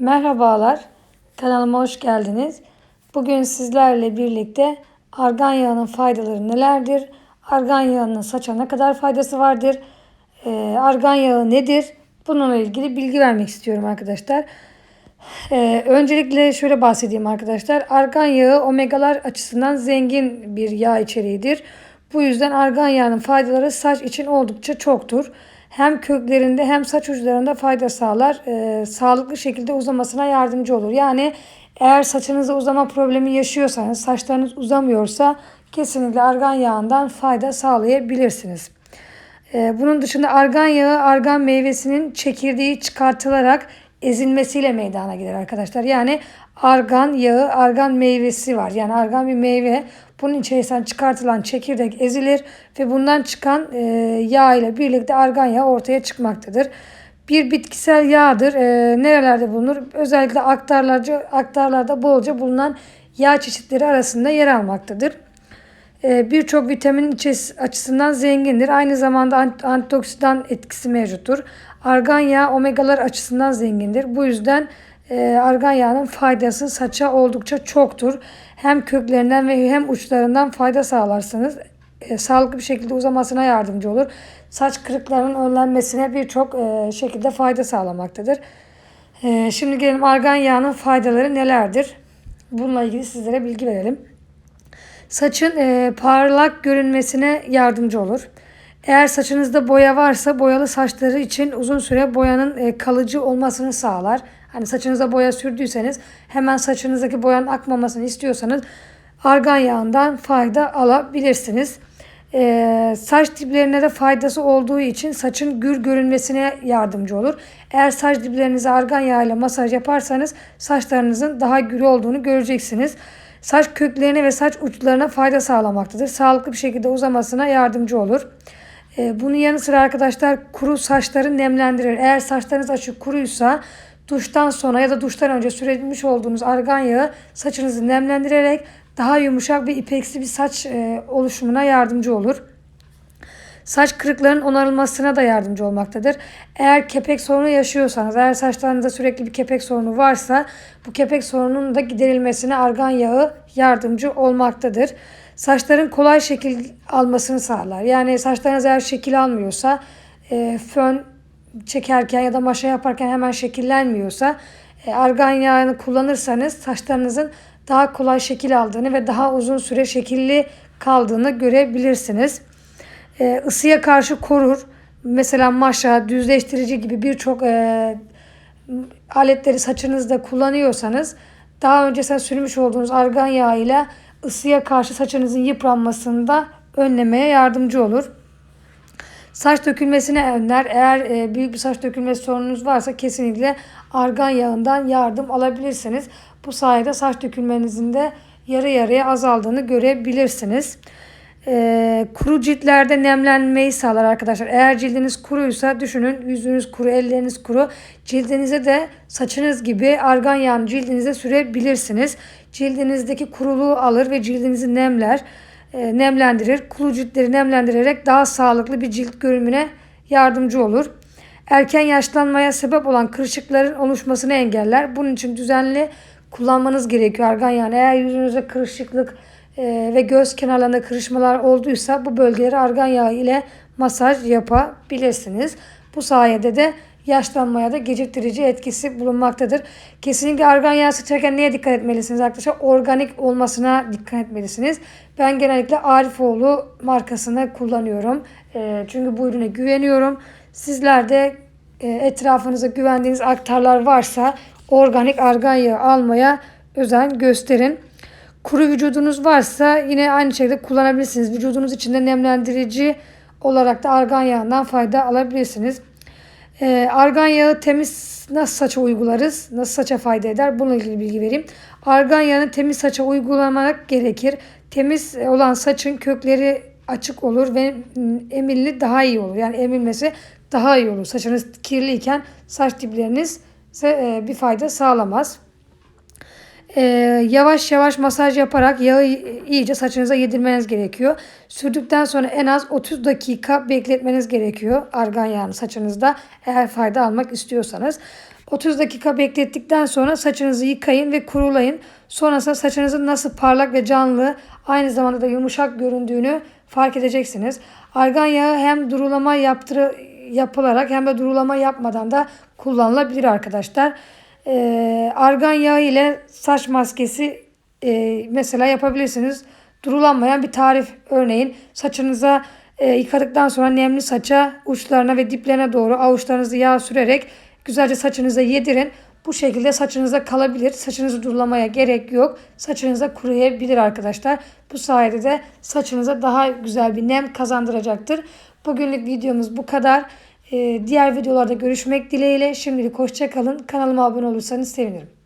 Merhabalar, kanalıma hoş geldiniz. Bugün sizlerle birlikte argan yağının faydaları nelerdir? Argan yağının saça ne kadar faydası vardır? Ee, argan yağı nedir? Bununla ilgili bilgi vermek istiyorum arkadaşlar. Ee, öncelikle şöyle bahsedeyim arkadaşlar. Argan yağı omegalar açısından zengin bir yağ içeriğidir. Bu yüzden argan yağının faydaları saç için oldukça çoktur. Hem köklerinde hem saç uçlarında fayda sağlar. Ee, sağlıklı şekilde uzamasına yardımcı olur. Yani eğer saçınızda uzama problemi yaşıyorsanız, saçlarınız uzamıyorsa kesinlikle argan yağından fayda sağlayabilirsiniz. Ee, bunun dışında argan yağı argan meyvesinin çekirdeği çıkartılarak ezilmesiyle meydana gelir arkadaşlar. Yani argan yağı, argan meyvesi var. Yani argan bir meyve. Bunun içerisinden çıkartılan çekirdek ezilir ve bundan çıkan e, yağ ile birlikte argan yağı ortaya çıkmaktadır. Bir bitkisel yağdır. E, nerelerde bulunur? Özellikle aktarlarca, aktarlarda bolca bulunan yağ çeşitleri arasında yer almaktadır. E, Birçok vitamin açısından zengindir. Aynı zamanda ant- antioksidan etkisi mevcuttur. Argan yağı omegalar açısından zengindir. Bu yüzden argan yağının faydası saça oldukça çoktur. Hem köklerinden ve hem uçlarından fayda sağlarsınız. E, sağlıklı bir şekilde uzamasına yardımcı olur. Saç kırıklarının önlenmesine birçok e, şekilde fayda sağlamaktadır. E, şimdi gelelim argan yağının faydaları nelerdir? Bununla ilgili sizlere bilgi verelim. Saçın e, parlak görünmesine yardımcı olur. Eğer saçınızda boya varsa boyalı saçları için uzun süre boyanın e, kalıcı olmasını sağlar. Hani saçınıza boya sürdüyseniz hemen saçınızdaki boyanın akmamasını istiyorsanız argan yağından fayda alabilirsiniz. E, saç diplerine de faydası olduğu için saçın gür görünmesine yardımcı olur. Eğer saç diplerinize argan yağıyla masaj yaparsanız saçlarınızın daha gür olduğunu göreceksiniz. Saç köklerine ve saç uçlarına fayda sağlamaktadır. Sağlıklı bir şekilde uzamasına yardımcı olur. Ee, bunun yanı sıra arkadaşlar kuru saçları nemlendirir. Eğer saçlarınız açık kuruysa duştan sonra ya da duştan önce sürebilmiş olduğunuz argan yağı saçınızı nemlendirerek daha yumuşak ve ipeksi bir saç e, oluşumuna yardımcı olur. Saç kırıklarının onarılmasına da yardımcı olmaktadır. Eğer kepek sorunu yaşıyorsanız, eğer saçlarınızda sürekli bir kepek sorunu varsa bu kepek sorununun da giderilmesine argan yağı yardımcı olmaktadır. Saçların kolay şekil almasını sağlar. Yani saçlarınız eğer şekil almıyorsa, e, fön çekerken ya da maşa yaparken hemen şekillenmiyorsa e, argan yağını kullanırsanız saçlarınızın daha kolay şekil aldığını ve daha uzun süre şekilli kaldığını görebilirsiniz. E, ısıya karşı korur. Mesela maşa, düzleştirici gibi birçok e, aletleri saçınızda kullanıyorsanız daha önce sen sürmüş olduğunuz argan yağı ile ısıya karşı saçınızın yıpranmasını da önlemeye yardımcı olur. Saç dökülmesine önler. Eğer e, büyük bir saç dökülmesi sorununuz varsa kesinlikle argan yağından yardım alabilirsiniz. Bu sayede saç dökülmenizin de yarı yarıya azaldığını görebilirsiniz. E, kuru ciltlerde nemlenmeyi sağlar arkadaşlar. Eğer cildiniz kuruysa düşünün yüzünüz kuru, elleriniz kuru. Cildinize de saçınız gibi argan yağını cildinize sürebilirsiniz. Cildinizdeki kuruluğu alır ve cildinizi nemler, nemlendirir. Kuru ciltleri nemlendirerek daha sağlıklı bir cilt görünümüne yardımcı olur. Erken yaşlanmaya sebep olan kırışıkların oluşmasını engeller. Bunun için düzenli kullanmanız gerekiyor argan yağını. Eğer yüzünüzde kırışıklık, e, ve göz kenarlarında kırışmalar olduysa bu bölgeleri argan yağı ile masaj yapabilirsiniz. Bu sayede de yaşlanmaya da geciktirici etkisi bulunmaktadır. Kesinlikle argan yağı sıçarken neye dikkat etmelisiniz arkadaşlar? Organik olmasına dikkat etmelisiniz. Ben genellikle Arifoğlu markasını kullanıyorum. E, çünkü bu ürüne güveniyorum. Sizler de e, etrafınıza güvendiğiniz aktarlar varsa organik argan yağı almaya özen gösterin. Kuru vücudunuz varsa yine aynı şekilde kullanabilirsiniz. Vücudunuz içinde nemlendirici olarak da argan yağından fayda alabilirsiniz. Ee, argan yağı temiz nasıl saça uygularız? Nasıl saça fayda eder? Bununla ilgili bilgi vereyim. Argan yağını temiz saça uygulamak gerekir. Temiz olan saçın kökleri açık olur ve emilli daha iyi olur. Yani emilmesi daha iyi olur. Saçınız kirliyken saç dipleriniz ise bir fayda sağlamaz. Ee, yavaş yavaş masaj yaparak yağı iyice saçınıza yedirmeniz gerekiyor. Sürdükten sonra en az 30 dakika bekletmeniz gerekiyor argan yağını saçınızda eğer fayda almak istiyorsanız. 30 dakika beklettikten sonra saçınızı yıkayın ve kurulayın. Sonrasında saçınızın nasıl parlak ve canlı aynı zamanda da yumuşak göründüğünü fark edeceksiniz. Argan yağı hem durulama yaptırı, yapılarak hem de durulama yapmadan da kullanılabilir arkadaşlar. Ee, argan yağı ile saç maskesi e, mesela yapabilirsiniz. Durulanmayan bir tarif örneğin saçınıza e, yıkadıktan sonra nemli saça uçlarına ve diplerine doğru avuçlarınızı yağ sürerek güzelce saçınıza yedirin. Bu şekilde saçınıza kalabilir. Saçınızı durulamaya gerek yok. Saçınıza kuruyabilir arkadaşlar. Bu sayede de saçınıza daha güzel bir nem kazandıracaktır. Bugünlük videomuz bu kadar. Ee, diğer videolarda görüşmek dileğiyle. Şimdilik hoşçakalın. Kanalıma abone olursanız sevinirim.